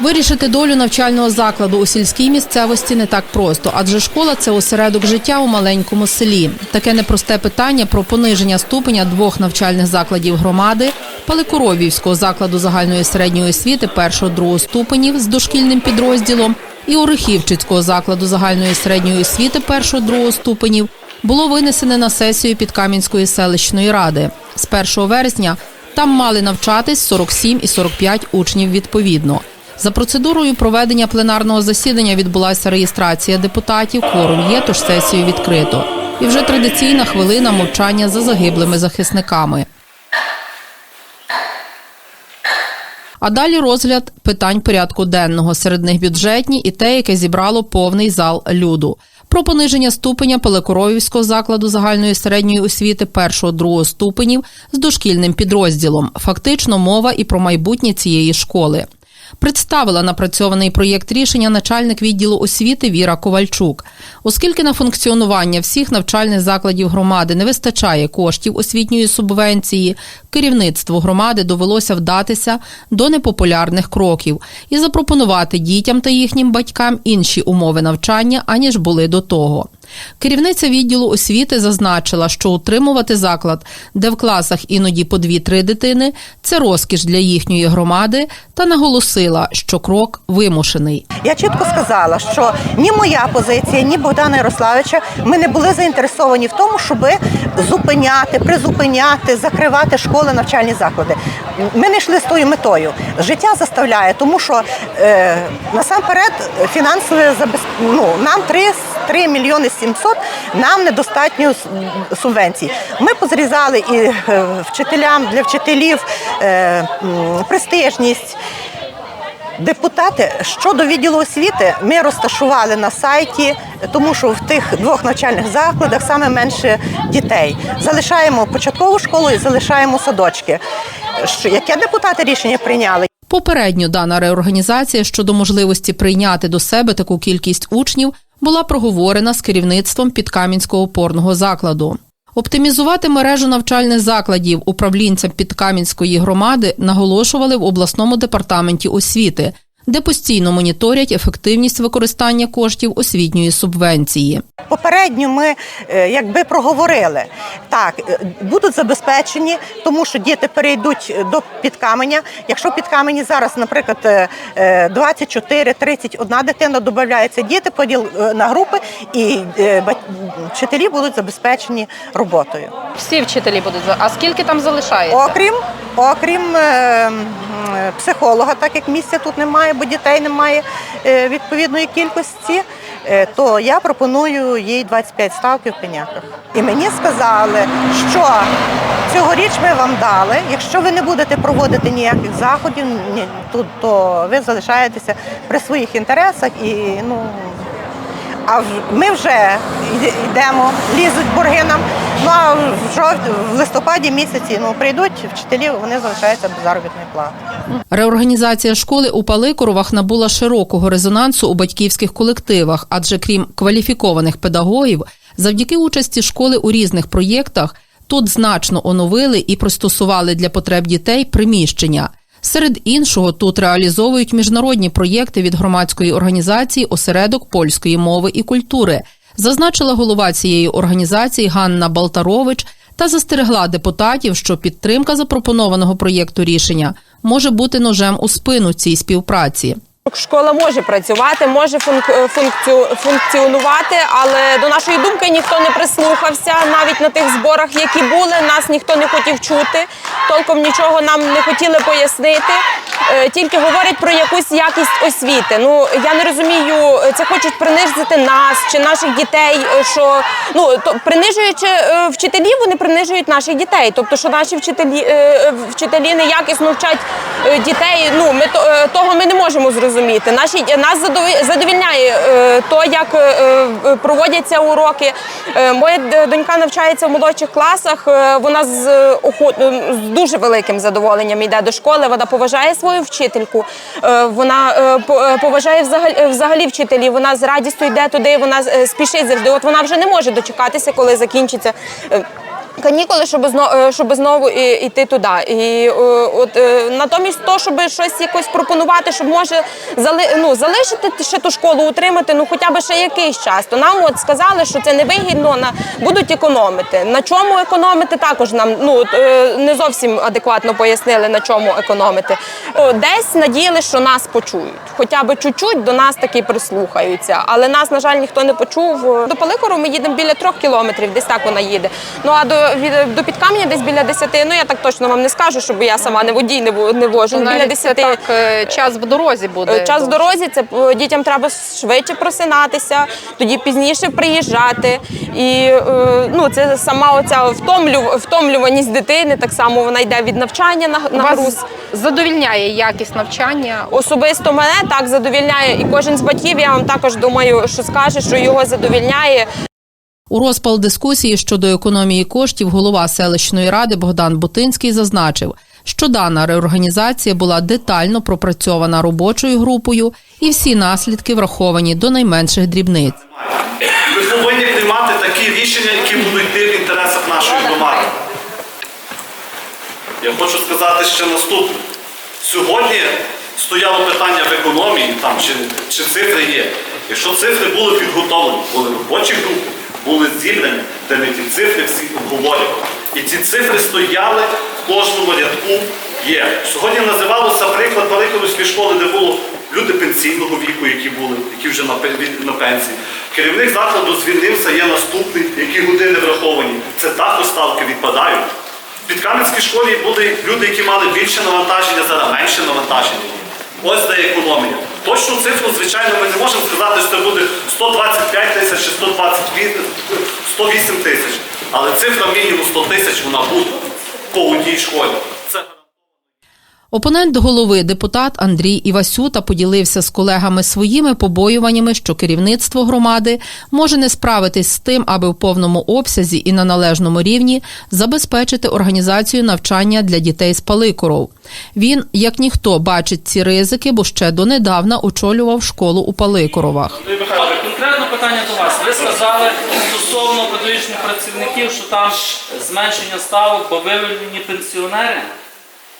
Вирішити долю навчального закладу у сільській місцевості не так просто, адже школа це осередок життя у маленькому селі. Таке непросте питання про пониження ступеня двох навчальних закладів громади Паликоровівського закладу загальної середньої освіти першого-другого ступенів з дошкільним підрозділом і Орехівчицького закладу загальної середньої освіти першого-другого ступенів було винесене на сесію Підкам'янської селищної ради. З 1 вересня там мали навчатись 47 і 45 учнів відповідно. За процедурою проведення пленарного засідання відбулася реєстрація депутатів. Кворум є, тож сесію відкрито. І вже традиційна хвилина мовчання за загиблими захисниками. А далі розгляд питань порядку денного. Серед них бюджетні і те, яке зібрало повний зал люду. Про пониження ступеня Пелекоровівського закладу загальної середньої освіти першого-другого ступенів з дошкільним підрозділом. Фактично мова і про майбутнє цієї школи. Представила напрацьований проєкт рішення начальник відділу освіти Віра Ковальчук. Оскільки на функціонування всіх навчальних закладів громади не вистачає коштів освітньої субвенції, керівництву громади довелося вдатися до непопулярних кроків і запропонувати дітям та їхнім батькам інші умови навчання, аніж були до того. Керівниця відділу освіти зазначила, що утримувати заклад, де в класах іноді по дві-три дитини, це розкіш для їхньої громади, та наголосила, що крок вимушений. Я чітко сказала, що ні моя позиція, ні Богдана Ярославича ми не були заінтересовані в тому, щоб зупиняти, призупиняти, закривати школи, навчальні заклади. Ми не йшли з тою метою. Життя заставляє, тому що е, насамперед фінансове ну, нам 3, 3 мільйони 700, нам недостатньо субвенцій. Ми позрізали і е, вчителям для вчителів е, престижність. Депутати щодо відділу освіти ми розташували на сайті, тому що в тих двох навчальних закладах саме менше дітей. Залишаємо початкову школу і залишаємо садочки. Яке депутати рішення прийняли? Попередньо дана реорганізація щодо можливості прийняти до себе таку кількість учнів була проговорена з керівництвом Підкам'янського опорного закладу. Оптимізувати мережу навчальних закладів управлінцям Підкам'янської громади наголошували в обласному департаменті освіти, де постійно моніторять ефективність використання коштів освітньої субвенції. Попередньо ми е, якби проговорили. Так, е, будуть забезпечені, тому що діти перейдуть до підкаменя. Якщо під камені зараз, наприклад, е, е, 24-31 дитина додається діти, поділ е, на групи, і е, вчителі будуть забезпечені роботою. Всі вчителі будуть а скільки там залишається? Окрім, окрім е, м, е, психолога, так як місця тут немає, бо дітей немає е, відповідної кількості, е, то я пропоную їй 25 ставків в пеняках. І мені сказали, що цьогоріч ми вам дали. Якщо ви не будете проводити ніяких заходів, то ви залишаєтеся при своїх інтересах і ну. А ми вже йдемо, лізуть борги нам. Ну а в листопаді місяці ну прийдуть вчителі, вони залишаються без заробітної плати. Реорганізація школи у Паликоровах набула широкого резонансу у батьківських колективах, адже крім кваліфікованих педагогів, завдяки участі школи у різних проєктах тут значно оновили і пристосували для потреб дітей приміщення. Серед іншого, тут реалізовують міжнародні проєкти від громадської організації Осередок польської мови і культури, зазначила голова цієї організації Ганна Балтарович та застерегла депутатів, що підтримка запропонованого проєкту рішення може бути ножем у спину цій співпраці. Школа може працювати, може функцію- функціонувати, але до нашої думки ніхто не прислухався. Навіть на тих зборах, які були, нас ніхто не хотів чути. Толком нічого нам не хотіли пояснити. Е, Тільки говорять про якусь якість освіти. Ну я не розумію, це хочуть принизити нас чи наших дітей. е, Що ну то принижуючи е, вчителів, вони принижують наших дітей. Тобто, що наші вчителі е, е, вчителі неякісно вчать е, дітей. Ну ми то е, того ми не можемо зрозуміти. Наші нас задові- задовільняє е, то, як е, е, проводяться уроки. Е, Моя донька навчається в молодших класах. е, Вона з е, е, з дуже великим задоволенням йде до школи. Вона поважає свою вчительку. е, Вона е, е, поважає взагалі, вчителів. Вона з радістю йде туди. Вона спішить завжди. От вона вже не може дочекатися, коли закінчиться. Е, канікули, щоб знову, щоб знову йти туди. І е, от е, натомість то, щоб щось якось пропонувати, щоб може ну, залишити ще ту школу, утримати, ну хоча б ще якийсь час. То нам от сказали, що це невигідно, на будуть економити. На чому економити також нам ну е, не зовсім адекватно пояснили, на чому економити. Десь надіяли, що нас почують. Хоча б чуть-чуть до нас таки прислухаються. Але нас, на жаль, ніхто не почув. До Паликору ми їдемо біля трьох кілометрів, десь так вона їде. Ну а до, від, до Підкам'я десь біля десяти. Ну я так точно вам не скажу, щоб я сама не водій не, не вожу. біля Навіть це десяти. так е, час в дорозі буде. Е, Час в дорозі це е, дітям треба швидше просинатися, тоді пізніше приїжджати. І ну, це сама оця втомлю, втомлюваність дитини, так само вона йде від навчання на, на груз. Задовільняє якість навчання. Особисто мене так задовільняє, і кожен з батьків, я вам також думаю, що скаже, що його задовільняє. У розпал дискусії щодо економії коштів голова селищної ради Богдан Бутинський зазначив, що дана реорганізація була детально пропрацьована робочою групою і всі наслідки враховані до найменших дрібниць. Ви повинні приймати такі рішення, які будуть йти в інтересах нашої громади. Я хочу сказати ще наступне. Сьогодні стояло питання в економії, там, чи, чи цифри є. Якщо цифри були підготовлені, були робочі групи, були зібрані, де ми ті цифри всі обговорювали. І ці цифри стояли в кожному рядку є. Сьогодні називалося приклад Великодольської школи, де було люди пенсійного віку, які були, які вже на, на пенсії. Керівник закладу звільнився, є наступний, які години враховані. Це також ставки відпадають. В Підкам'янській школі були люди, які мали більше навантаження, зараз менше навантаження. Ось де економія. Точну цифру, звичайно, ми не можемо сказати, що це буде 125 тисяч чи 128 108 тисяч. Але цифра мінімум 100 тисяч вона буде по одній школі. Це Опонент голови депутат Андрій Івасюта поділився з колегами своїми побоюваннями, що керівництво громади може не справитись з тим, аби в повному обсязі і на належному рівні забезпечити організацію навчання для дітей з Паликоров. Він, як ніхто, бачить ці ризики, бо ще донедавна очолював школу у Паликоровах. Конкретно питання до вас. Ви сказали стосовно педагогічних працівників, що там зменшення ставок, бо вивільнені пенсіонери.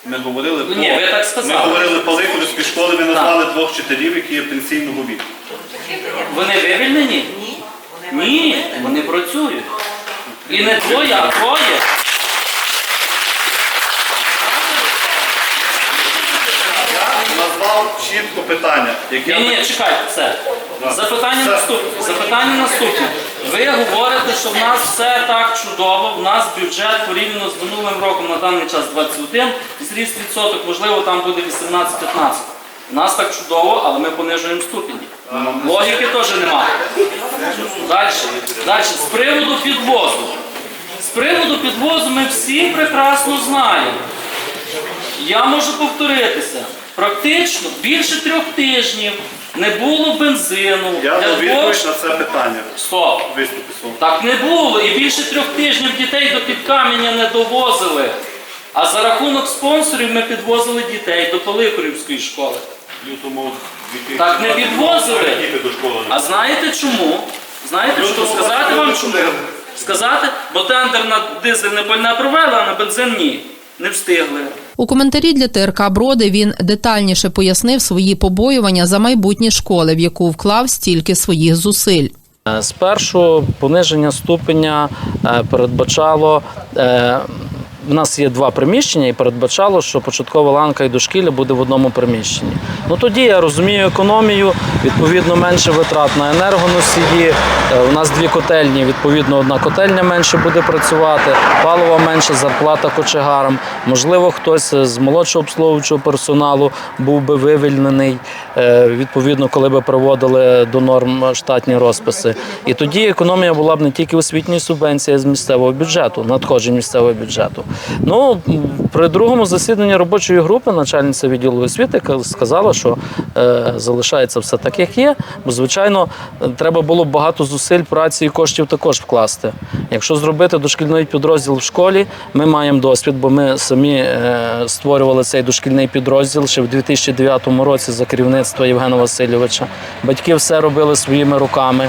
Ми говорили Ні, ви так сказали. Ми говорили по Лиходівській школі, ми назвали двох вчителів, які є пенсійного віку. Вони вивільнені? Ні. Ні, вони працюють. І не двоє, а троє. Назвав чітко питання, яке Ні, ні, чекайте, все. Запитання наступне. Запитання наступне. Ви говорите, що в нас все так чудово, в нас бюджет порівняно з минулим роком на даний час 21, зріс відсоток, можливо, там буде 18-15. У нас так чудово, але ми понижуємо ступені. Логіки теж немає. Далі. Далі. З приводу підвозу. З приводу підвозу ми всі прекрасно знаємо. Я можу повторитися. Практично більше трьох тижнів не було бензину. Я дав відповідь на це питання. Стоп. Виступи свого. Так не було. І більше трьох тижнів дітей до підкам'яння не довозили. А за рахунок спонсорів ми підвозили дітей до Паликорівської школи. Лютому Так не підвозили. А знаєте чому? Знаєте, що сказати вам чому? Сказати, бо тендер на дизельне пальне провели, а на бензин ні. Не встигли. У коментарі для ТРК Броди він детальніше пояснив свої побоювання за майбутнє школи, в яку вклав стільки своїх зусиль. Е, Спершу пониження ступеня е, передбачало. В нас є два приміщення, і передбачало, що початкова ланка і дошкілля буде в одному приміщенні. Ну тоді я розумію економію, відповідно менше витрат на енергоносії. Е, У нас дві котельні, відповідно, одна котельня менше буде працювати, паливо менше, зарплата кочегарам. Можливо, хтось з молодшого обслуговуючого персоналу був би вивільнений, е, відповідно, коли би приводили до норм штатні розписи. І тоді економія була б не тільки освітньої субвенції з місцевого бюджету, надходжень місцевого бюджету. Ну, при другому засіданні робочої групи начальниця відділу освіти сказала, що е, залишається все так, як є. Бо, звичайно, треба було багато зусиль, праці і коштів також вкласти. Якщо зробити дошкільний підрозділ в школі, ми маємо досвід, бо ми самі е, створювали цей дошкільний підрозділ ще в 2009 році за керівництва Євгена Васильовича. Батьки все робили своїми руками.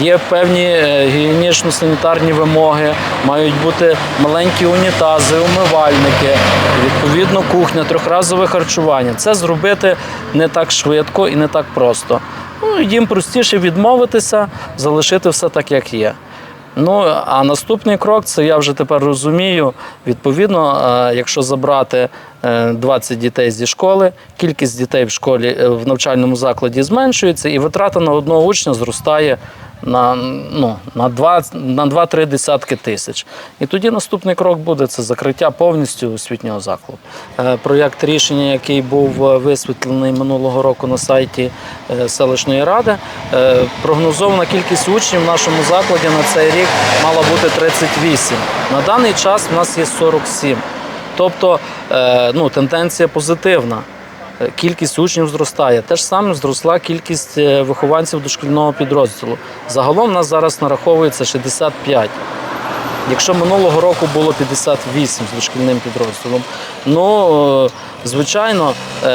Є певні е, гігієнічно-санітарні вимоги, мають бути маленькі унітази, умивальники, відповідно, кухня, трьохразове харчування. Це зробити не так швидко і не так просто. Ну, їм простіше відмовитися, залишити все так, як є. Ну а наступний крок це я вже тепер розумію. Відповідно, е, якщо забрати е, 20 дітей зі школи, кількість дітей в школі е, в навчальному закладі зменшується, і витрата на одного учня зростає на, ну, на 2 на 2-3 десятки тисяч. І тоді наступний крок буде це закриття повністю освітнього закладу. Е, Проєкт рішення, який був е, висвітлений минулого року на сайті е, селищної ради, прогнозована кількість учнів в нашому закладі на цей рік мала бути 38. На даний час в нас є 47. Тобто ну, тенденція позитивна. Е, Кількість учнів зростає. Те ж саме зросла кількість е, вихованців дошкільного підрозділу. Загалом нас зараз нараховується 65. Якщо минулого року було 58 з дошкільним підрозділом, ну е, звичайно,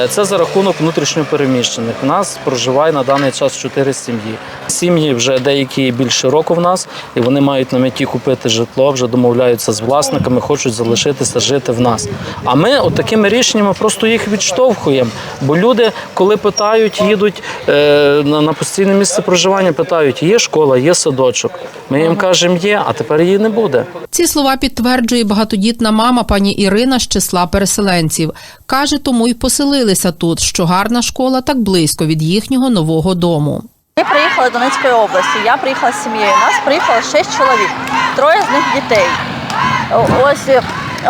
це за рахунок внутрішньопереміщених. У нас проживає на даний час 4 сім'ї. Сім'ї вже деякі більше року в нас, і вони мають на меті купити житло, вже домовляються з власниками, хочуть залишитися жити в нас. А ми от рішеннями просто їх відштовхуємо. Бо люди, коли питають, їдуть е, на, на постійне місце проживання, питають: є школа, є садочок. Ми їм кажемо, є, а тепер її не буде. Ці слова підтверджує багатодітна мама пані Ірина з числа переселенців. Каже, тому й поселилися тут, що гарна школа так близько від їхнього нового дому. Ми приїхали з Донецької області. Я приїхала з сім'єю. Нас приїхало шість чоловік, троє з них дітей. Ось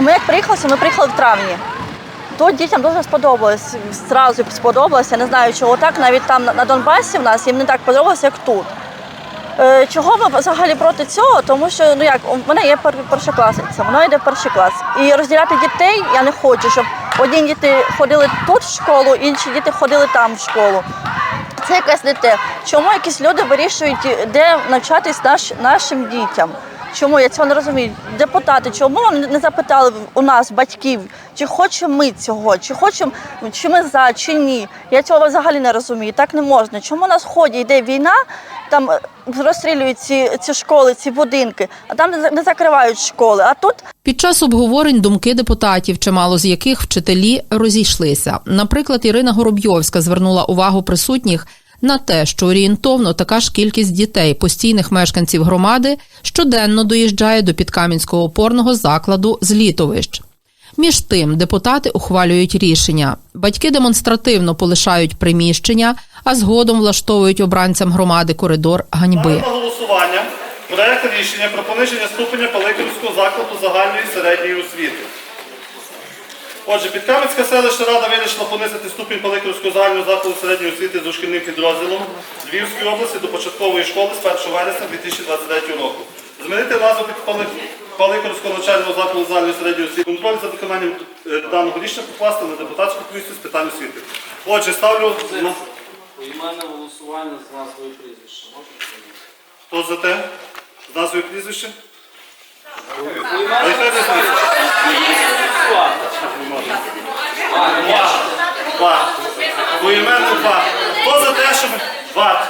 ми як приїхали, ми приїхали в травні. Тут дітям дуже сподобалось. Зразу сподобалося. Не знаю, чого так. Навіть там на- Донбасі в нас їм не так подобалося, як тут. Е, Чого ми взагалі проти цього? Тому що ну як у мене є першокласниця, вона йде в перший клас. І розділяти дітей я не хочу, щоб одні діти ходили тут в школу, інші діти ходили там в школу. Це якесь не те. Чому якісь люди вирішують, де навчатись наш, нашим дітям? Чому я цього не розумію? Депутати, чому не запитали у нас, батьків, чи хочемо ми цього, чи хочемо, чи ми за, чи ні? Я цього взагалі не розумію. Так не можна. Чому на сході йде війна, там е, розстрілюють ці, ці школи, ці будинки, а там не закривають школи. А тут Під час обговорень думки депутатів, чимало з яких вчителі розійшлися. Наприклад, Ірина Горобйовська звернула увагу присутніх на те, що орієнтовно така ж кількість дітей, постійних мешканців громади, щоденно доїжджає до підкам'янського опорного закладу з літовищ. Між тим, депутати ухвалюють рішення. Батьки демонстративно полишають приміщення, а згодом влаштовують обранцям громади коридор ганьби. Голосування проект рішення про пониження ступеня Паликівського закладу загальної середньої освіти. Отже, Підкам'янська селищна рада вирішила понизити ступінь Паликівського загального закладу середньої освіти з дошкільним підрозділом Львівської області до початкової школи з 1 вересня 2023 року. Змінити назву під Пали- Паликівського навчального закладу загальної середньої освіти. Контроль за виконанням е, даного рішення покласти на депутатську комісію з питань освіти. Отже, ставлю на Поіменне голосування з назвою прізвища. Хто за те? З назвою прізвище? А яка різниця? Два. Поіменно два. Хто за те, щоб... Два.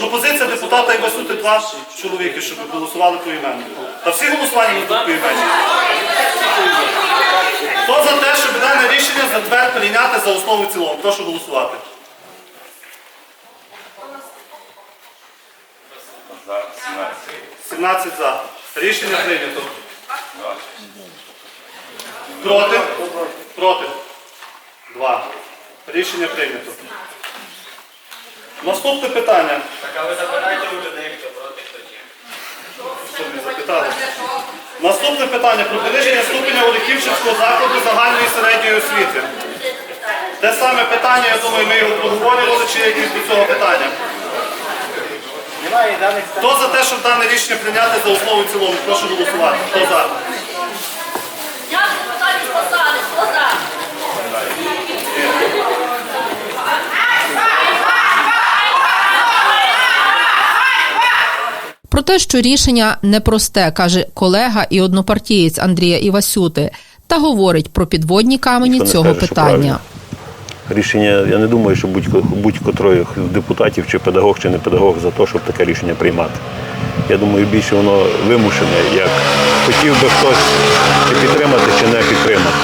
Пропозиція депутата і висунути два чоловіки, щоб голосували поіменно. Та всі голосування не тут поіменні. Хто за те, щоб дане рішення затвер прийняти за основу цілому? Прошу голосувати. За 17. 17 за. Рішення прийнято. Проти? Проти. Два. Рішення прийнято. Наступне питання. Так, а ви запитайте у людей, хто проти, хто ні. Щоб не запитали. Наступне питання про пониження ступеня Олексівчинського закладу загальної середньої освіти. Те саме питання, я думаю, ми його проговорювали, чи є якісь до цього питання. Немає даних Хто за те, щоб дане рішення прийняти за основу і цілому? Прошу голосувати. Хто за? Я депутатів посади. Хто за? Про те, що рішення непросте, каже колега і однопартієць Андрія Івасюти, та говорить про підводні камені Ніхто цього скаже, що питання. правильно. Рішення, я не думаю, що будь-ко- будь-котрої депутатів, чи педагог, чи не педагог за те, щоб таке рішення приймати. Я думаю, більше воно вимушене, як хотів би хтось чи підтримати, чи не підтримати.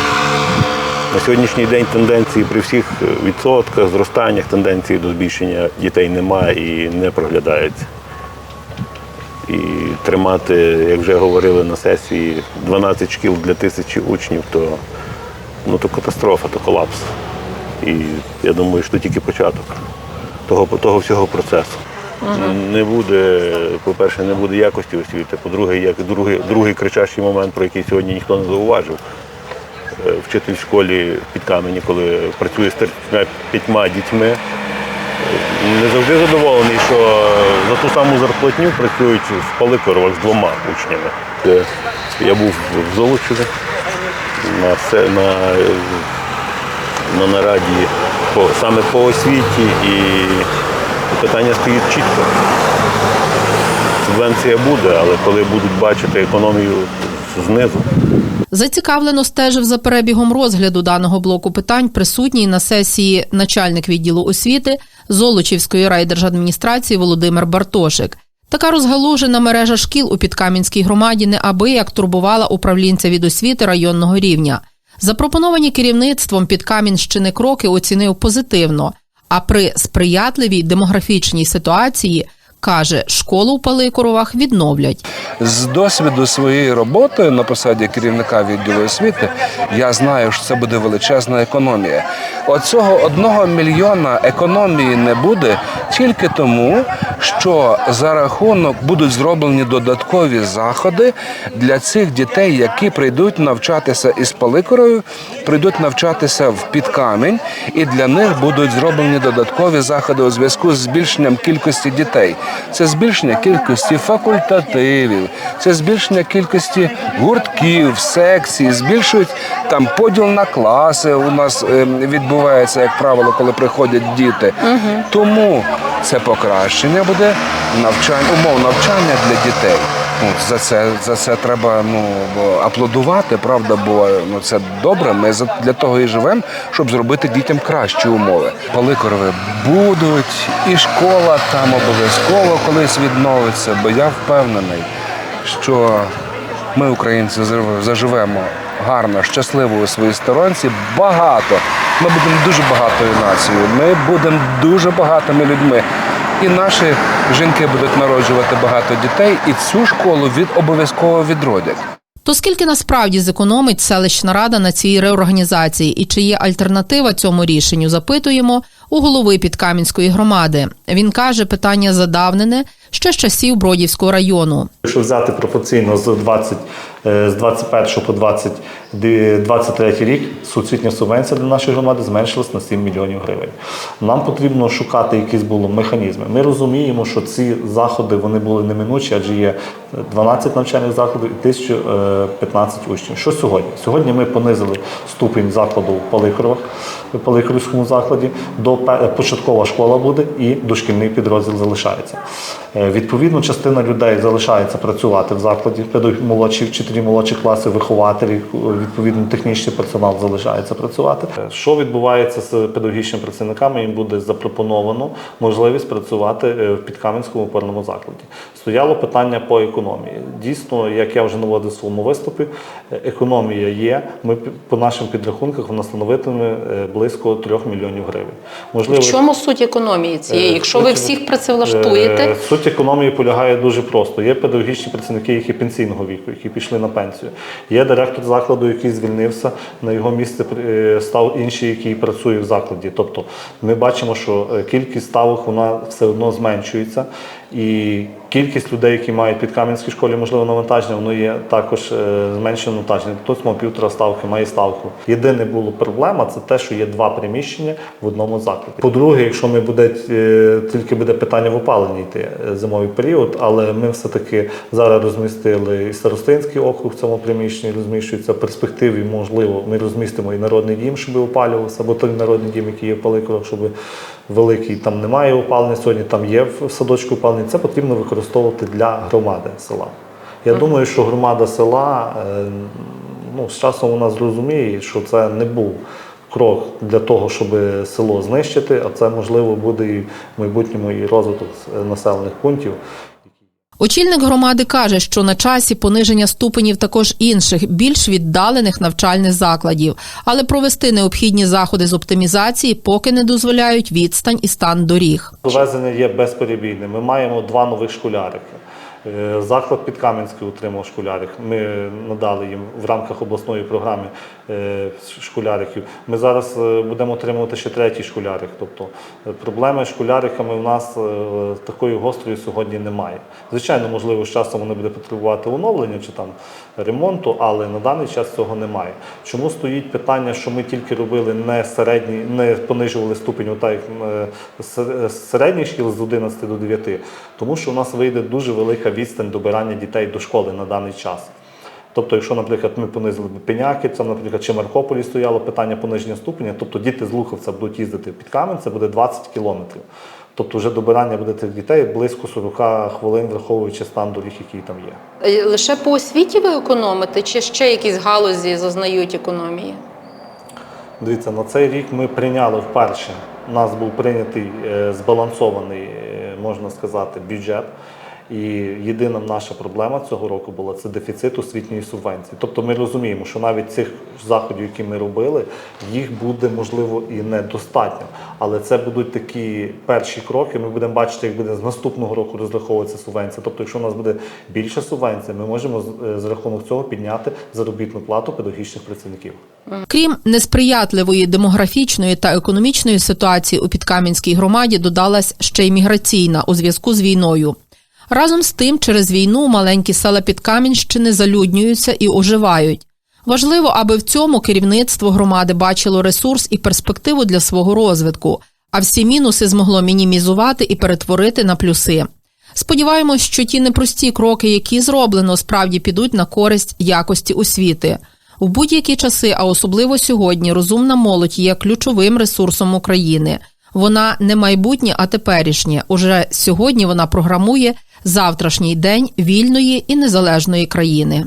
На сьогоднішній день тенденції при всіх відсотках, зростаннях тенденції до збільшення дітей немає і не проглядається. І тримати, як вже говорили на сесії, 12 шкіл для тисячі учнів, то, ну, то катастрофа, то колапс. І я думаю, що тільки початок того, того всього процесу. Не буде, по-перше, не буде якості освіти. По-друге, як другий, другий кричащий момент, про який сьогодні ніхто не зауважив. Е, Вчитель в школі під камені, коли працює з 35 п'ятьма дітьми, не завжди задоволений, що за ту саму зарплатню працюють в Паликоровах з двома учнями. Я був в Золочеві на, на, на нараді по, саме по освіті і питання стоїть чітко. Субвенція буде, але коли будуть бачити економію знизу, Зацікавлено стежив за перебігом розгляду даного блоку питань присутній на сесії начальник відділу освіти Золочівської райдержадміністрації Володимир Бартошик. Така розгалужена мережа шкіл у Підкам'янській громаді неабияк турбувала управлінця від освіти районного рівня. Запропоновані керівництвом під Кам'янщини кроки оцінив позитивно, а при сприятливій демографічній ситуації каже, школу в Паликоровах відновлять. З досвіду своєї роботи на посаді керівника відділу освіти я знаю, що це буде величезна економія. Оцього одного мільйона економії не буде тільки тому, що за рахунок будуть зроблені додаткові заходи для цих дітей, які прийдуть навчатися із Паликорою, прийдуть навчатися в Підкамінь, і для них будуть зроблені додаткові заходи у зв'язку з збільшенням кількості дітей. Це збільшення кількості факультативів, це збільшення кількості гуртків, секцій, збільшують там поділ на класи. У нас е, відбувається, як правило, коли приходять діти. Тому це покращення буде навчання, умов навчання для дітей. Ну, за це за це треба ну аплодувати, правда, бо ну це добре. Ми для того і живемо, щоб зробити дітям кращі умови. Паликорови будуть, і школа там обов'язково колись відновиться, бо я впевнений, що ми, українці, заживемо гарно, щасливо у своїй сторонці. Багато. Ми будемо дуже багатою нацією. Ми будемо дуже багатими людьми. І наші жінки будуть народжувати багато дітей, і цю школу від обов'язково відродять. То скільки насправді зекономить селищна рада на цій реорганізації і чи є альтернатива цьому рішенню? Запитуємо у голови Підкам'янської громади. Він каже, питання задавнене ще з часів Бродівського району. Якщо взяти пропорційно з 20, е, з 21 по 20, 23 рік, суцвітня субвенція для нашої громади зменшилась на 7 мільйонів гривень. Нам потрібно шукати якісь було механізми. Ми розуміємо, що ці заходи вони були неминучі, адже є 12 навчальних закладів і 1015 учнів. Що сьогодні? Сьогодні ми понизили ступінь закладу в Палихоровах, в Палихоровському закладі. До початкова школа буде і дошкільний підрозділ залишається. Е, Відповідно, частина людей залишається працювати в закладі, молодші вчителі, молодші класи, вихователі, відповідно, технічний персонал залишається працювати. Е, Що відбувається з педагогічними працівниками? Їм буде запропоновано можливість працювати е, в підкам'янському опорному закладі. Стояло питання по економії. Дійсно, як я вже наводив в своєму виступі, е, економія є. Ми по нашим підрахунках вона становитиме е, близько 3 мільйонів гривень. Можливо, В чому суть економії цієї? Е, Якщо ви всіх працевлаштуєте, Суть економії полягає дуже просто. Є педагогічні працівники, які пенсійного віку, які пішли на пенсію. Є директор закладу, який звільнився, на його місце став інший, який працює в закладі. Тобто ми бачимо, що кількість ставок вона все одно зменшується. І кількість людей, які мають під Кам'янській школі можливо навантаження, воно є також е, зменшено навантаження. Хтось мав півтора ставки, має ставку. Єдине було проблема це те, що є два приміщення в одному закладі. По-друге, якщо ми буде е, тільки буде питання в опаленні йти е, зимовий період, але ми все таки зараз розмістили і старостинський округ в цьому приміщенні, розміщується перспективі. Можливо, ми розмістимо і народний дім, щоб опалювався, або той народний дім, який є в Паликорах, щоб великий, там немає опалення сьогодні, там є в садочку опалення. Це потрібно використовувати для громади села. Я думаю, що громада села е, ну, з часом вона зрозуміє, що це не був крок для того, щоб село знищити, а це можливо буде і в майбутньому і розвиток е, населених пунктів. Очільник громади каже, що на часі пониження ступенів також інших, більш віддалених навчальних закладів, але провести необхідні заходи з оптимізації поки не дозволяють відстань і стан доріг. Довезення є безперебійним. Ми маємо два нових школярики. Е, Заклад Підкам'янський утримав школярик. Ми надали їм в рамках обласної програми школяриків. Ми зараз е, будемо отримувати ще третій школярик. Тобто е, проблеми з школяриками в нас е, такої гострої сьогодні немає. Звичайно, можливо, з часом вони будуть потребувати оновлення чи там ремонту, але на даний час цього немає. Чому стоїть питання, що ми тільки робили не середній, не понижували ступінь, отак е, середніх шкіл з 11 до 9, тому що у нас вийде дуже велика відстань добирання дітей до школи на даний час. Тобто, якщо, наприклад, ми понизили б пеняки, це, наприклад, чи Маркополі стояло питання пониження ступеня, тобто діти з Луховця будуть їздити під камінь, це буде 20 кілометрів. Тобто вже добирання буде цих дітей близько 40 хвилин, враховуючи стан доріг, який там є. Лише по освіті ви економите, чи ще якісь галузі зазнають економії? Дивіться, на цей рік ми прийняли вперше. У нас був прийнятий е, збалансований, е, можна сказати, бюджет. І єдина наша проблема цього року була це дефіцит освітньої субвенції. Тобто ми розуміємо, що навіть цих заходів, які ми робили, їх буде можливо і недостатньо. Але це будуть такі перші кроки. Ми будемо бачити, як буде з наступного року розраховуватися субвенція. Тобто, якщо у нас буде більша субвенція, ми можемо з- е, за рахунок цього підняти заробітну плату педагогічних працівників. Крім несприятливої демографічної та економічної ситуації у Підкам'янській громаді додалась ще й міграційна у зв'язку з війною. Разом з тим, через війну маленькі села Підкам'янщини залюднюються і оживають. Важливо, аби в цьому керівництво громади бачило ресурс і перспективу для свого розвитку, а всі мінуси змогло мінімізувати і перетворити на плюси. Сподіваємось, що ті непрості кроки, які зроблено, справді підуть на користь якості освіти. У будь-які часи, а особливо сьогодні, розумна молодь є ключовим ресурсом України. Вона не майбутнє, а теперішнє. Уже сьогодні вона програмує завтрашній день вільної і незалежної країни.